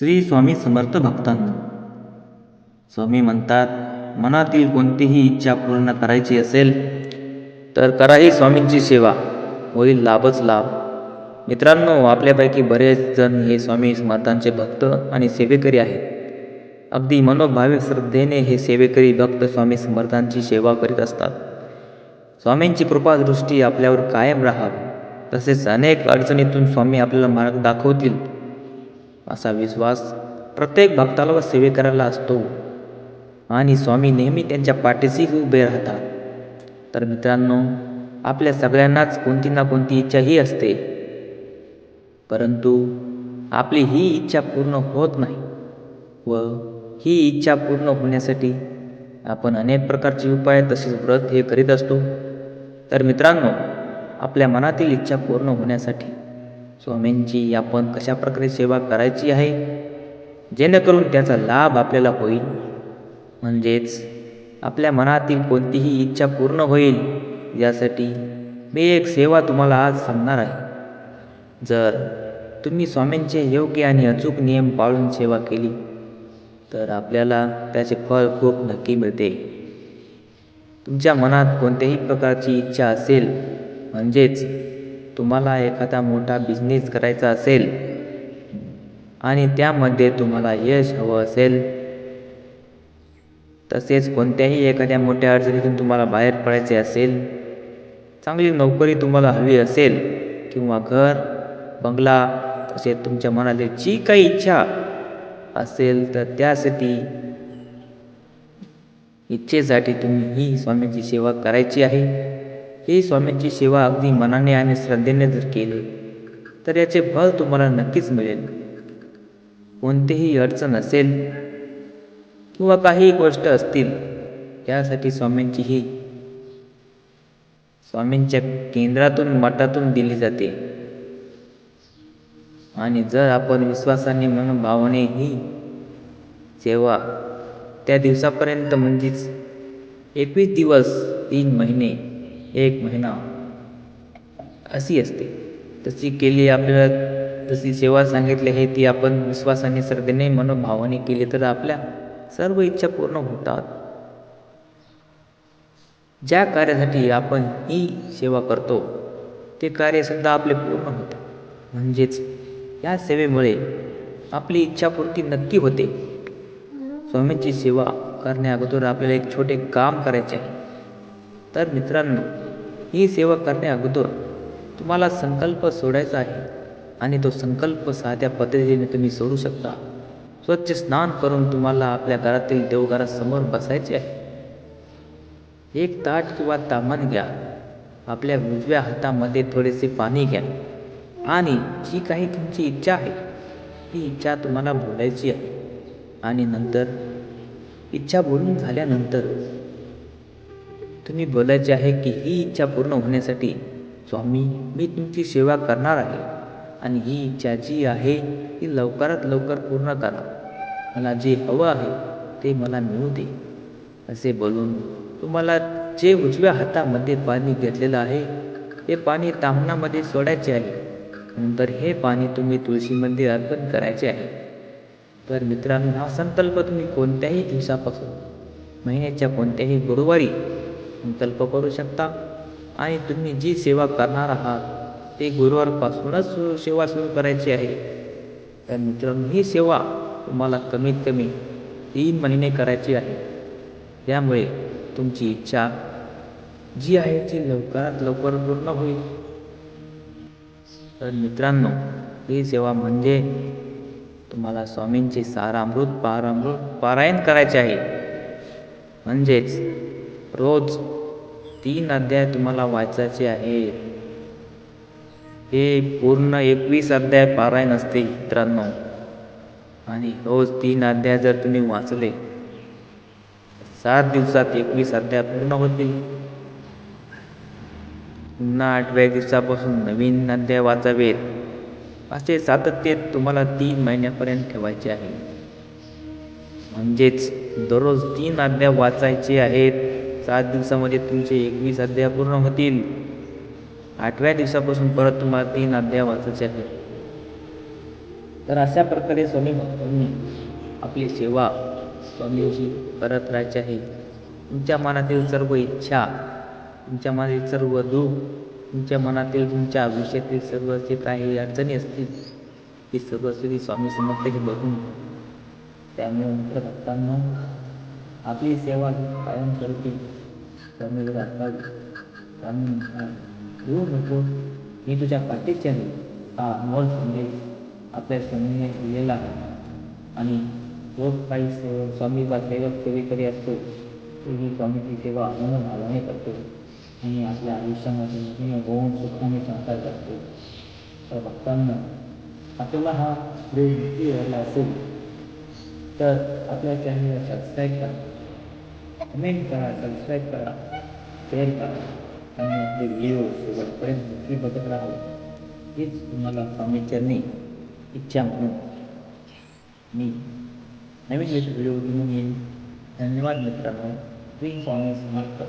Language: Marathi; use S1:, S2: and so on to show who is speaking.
S1: श्री स्वामी समर्थ भक्तांनो. स्वामी म्हणतात मनातील कोणतीही इच्छा पूर्ण करायची असेल तर करा ही स्वामींची सेवा. होईल लाभच लाभ. मित्रांनो आपल्यापैकी बरेच जण हे स्वामी समर्थांचे भक्त आणि सेवेकरी आहेत. अगदी मनोभावे श्रद्धेने हे सेवेकरी भक्त स्वामी समर्थांची सेवा करीत असतात. स्वामींची कृपादृष्टी आपल्यावर कायम राहावी. तसेच अनेक अडचणीतून स्वामी आपल्याला मार्ग दाखवतील. असा विश्वास प्रत्येक भक्ताला व सेवेकराला असतो. आणि स्वामी नेहमी त्यांच्या पाठीशी उभे राहतात. तर मित्रांनो आपल्या सगळ्यांनाच कोणती ना कोणती इच्छा ही असते. परंतु आपली ही इच्छा पूर्ण होत नाही व ही इच्छा पूर्ण होण्यासाठी आपण अनेक प्रकारचे उपाय तसेच व्रत हे करीत असतो. तर मित्रांनो आपल्या मनातील इच्छा पूर्ण होण्यासाठी स्वामींची आपण कशाप्रकारे सेवा करायची आहे? जेणेकरून त्याचा लाभ आपल्याला होईल. म्हणजेच आपल्या मनातील कोणतीही इच्छा पूर्ण होईल यासाठी मी एक सेवा तुम्हाला आज सांगणार आहे. जर तुम्ही स्वामींचे योग्य आणि अचूक नियम पाळून सेवा केली तर आपल्याला त्याचे फळ खूप नक्की मिळते. तुमच्या मनात कोणत्याही प्रकारची इच्छा असेल म्हणजेच तुम्हाला एखादा मोठा बिझनेस करायचा असेल आणि त्यामध्ये तुम्हाला यश हवं असेल तसेच कोणत्याही एखाद्या मोठ्या अडचणीतून तुम्हाला बाहेर पडायचे असेल चांगली नोकरी तुम्हाला हवी असेल किंवा घर बंगला तसेच तुमच्या मनातील जी काही इच्छा असेल तर त्यासाठी इच्छेसाठी तुम्ही ही स्वामींची सेवा करायची आहे. ही स्वामींची सेवा अगदी मनाने आणि श्रद्धेने जर केली तर याचे फळ तुम्हाला नक्कीच मिळेल. कोणतीही अडचण असेल किंवा काही गोष्ट असतील यासाठी स्वामींची ही स्वामींच्या केंद्रातून मठातून दिली जाते. आणि जर आपण विश्वासाने मनोभावाने ही सेवा त्या दिवसापर्यंत म्हणजेच एकवीस दिवस तीन महिने एक महिना अशी असते. तशी केली आपल्याला जशी सेवा सांगितली आहे ती आपण विश्वासाने श्रद्धेने मनोभावाने केली तर आपल्या सर्व इच्छा पूर्ण होतात. ज्या कार्यासाठी आपण ही सेवा करतो ते कार्यसुद्धा आपले पूर्ण होते. म्हणजेच या सेवेमुळे आपली इच्छापूर्ती नक्की होते. स्वामींची सेवा करण्या अगोदर आपल्याला एक छोटे काम करायचे आहे. तर मित्रांनो ही सेवा करण्या अगोदर तुम्हाला संकल्प सोडायचा आहे आणि तो संकल्प साध्या पद्धतीने तुम्ही सोडू शकता. स्वच्छ स्नान करून तुम्हाला आपल्या घरातील देवघरासमोर बसायचे आहे. एक ताट किंवा तामण घ्या. आपल्या उजव्या हातामध्ये थोडेसे पाणी घ्या. आणि जी काही तुमची इच्छा आहे ती इच्छा तुम्हाला बोलायची आहे. आणि नंतर इच्छा बोलून झाल्यानंतर तुम्ही बोलायचे आहे की ही इच्छा पूर्ण होण्यासाठी स्वामी मी तुमची सेवा करणार आहे. आणि ही इच्छा जी आहे ती लवकरात लवकर पूर्ण करा. मला जे हवं आहे ते मला मिळू दे. असे बोलून तुम्हाला जे उजव्या हातामध्ये पाणी घेतलेलं आहे ते पाणी तामणामध्ये सोडायचे आहे. नंतर हे पाणी तुम्ही तुळशीमध्ये अर्पण करायचे आहे. तर मित्रांनो हा संकल्प तुम्ही कोणत्याही दिवसापासून महिन्याच्या कोणत्याही गुरुवारी संकल्प करू शकता. आणि तुम्ही जी सेवा करणार आहात ते गुरुवारपासूनच सेवा सुरू करायची आहे. तर मित्रांनो ही सेवा तुम्हाला कमीत कमी तीन महिने करायची आहे. त्यामुळे तुमची इच्छा जी आहे ती लवकरात लवकर पूर्ण होईल. तर मित्रांनो ही सेवा म्हणजे तुम्हाला स्वामींचे सारामृत पारामृत पारायण करायचे आहे. म्हणजेच रोज तीन अध्याय तुम्हाला वाचायचे आहेत. हे पूर्ण एकवीस अध्याय पारायण असते मित्रांनो. आणि रोज तीन अध्याय जर तुम्ही वाचले सात दिवसात एकवीस अध्याय पूर्ण होतील. पुन्हा आठव्या दिवसापासून नवीन अध्याय वाचावेत. असे सातत्य तुम्हाला तीन महिन्यापर्यंत ठेवायचे आहे. म्हणजेच दररोज तीन अध्याय वाचायचे आहेत. सात दिवसामध्ये तुमचे एकवीस अध्याय पूर्ण होतील. आठव्या दिवसापासून परत तुम्हाला तीन अध्याय वाचायचे आहेत. तर अशा प्रकारे स्वामी भक्तांनी आपली सेवा स्वामींची करत राहायची आहे. तुमच्या मनातील सर्व इच्छा तुमच्या मनातील सर्व दुःख तुमच्या मनातील तुमच्या आयुष्यातील सर्व जे काही अडचणी असतील ती सर्व श्री स्वामी हे बघून त्यामुळे मित्र भक्तांना आपली सेवा कायम करतील कमी असावी स्वामी म्हणतात येऊ नको मी तुझ्या पाठीचे आहे हा अनमोल संदेश आपल्या स्वामीने दिलेला आहे आणि जो काही से स्वामी बा सेवक सेवेकरी असतो ही स्वामीची सेवा आनंद भावाने करतो आणि आपल्या आयुष्यामध्ये नेहमी होऊन सुखाने संसार करतो तर भक्तांना आपल्याला हा वेळ नक्की राहिला असेल तर आपल्या चॅनलला सबस्क्राईब करा कमेंट करा सबस्क्राईब करा शेअर करा आणि आपले व्हिडिओ शेवटपर्यंत नक्की बघत राहा हीच तुम्हाला स्वामी चरणी इच्छा म्हणून मी नवीन व्हिडिओ घेऊन येईन धन्यवाद मित्रांनो श्री स्वामी समर्थ